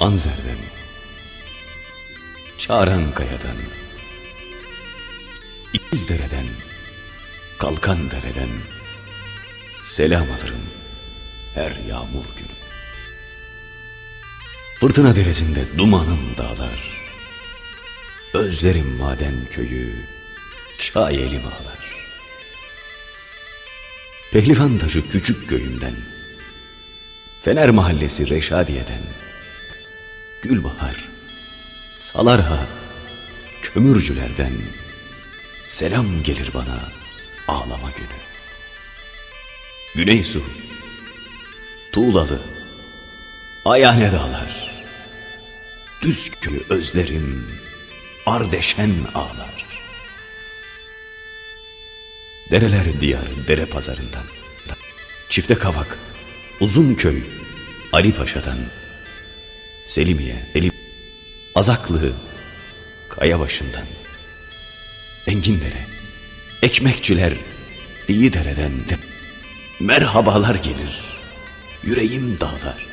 Anzer'den, Çağran Kaya'dan, İkizdere'den, Kalkan Dere'den selam alırım her yağmur günü. Fırtına deresinde dumanım dağlar, özlerim maden köyü, çay elim ağlar. Pehlivan taşı küçük köyümden, Fener mahallesi Reşadiye'den, Gülbahar, Salarha, kömürcülerden. Selam gelir bana ağlama günü. Güney su, Tuğlalı, Ayane dağlar, düz köyü özlerim, Ardeşen ağlar. Dereler diyar dere pazarından, çifte kavak, uzun köy, Ali Paşa'dan, Selimiye, Selim, Azaklı, Kaya başından, Engindere, Ekmekçiler, iyi dereden de merhabalar gelir, yüreğim dağlar,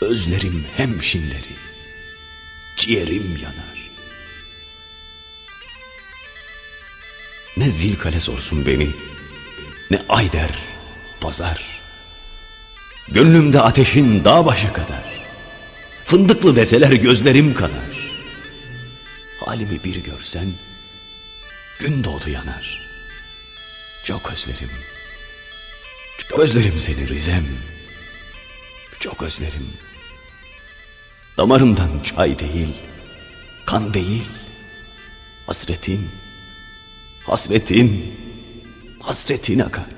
özlerim hemşinleri, ciğerim yanar. Ne zilkale sorsun beni, ne ayder, pazar. Gönlümde ateşin dağ başı kadar. Fındıklı deseler gözlerim kanar. Halimi bir görsen, gün doğdu yanar. Çok özlerim, çok özlerim seni Rizem. Çok özlerim. Damarımdan çay değil, kan değil, hasretin, hasretin, hasretin akar.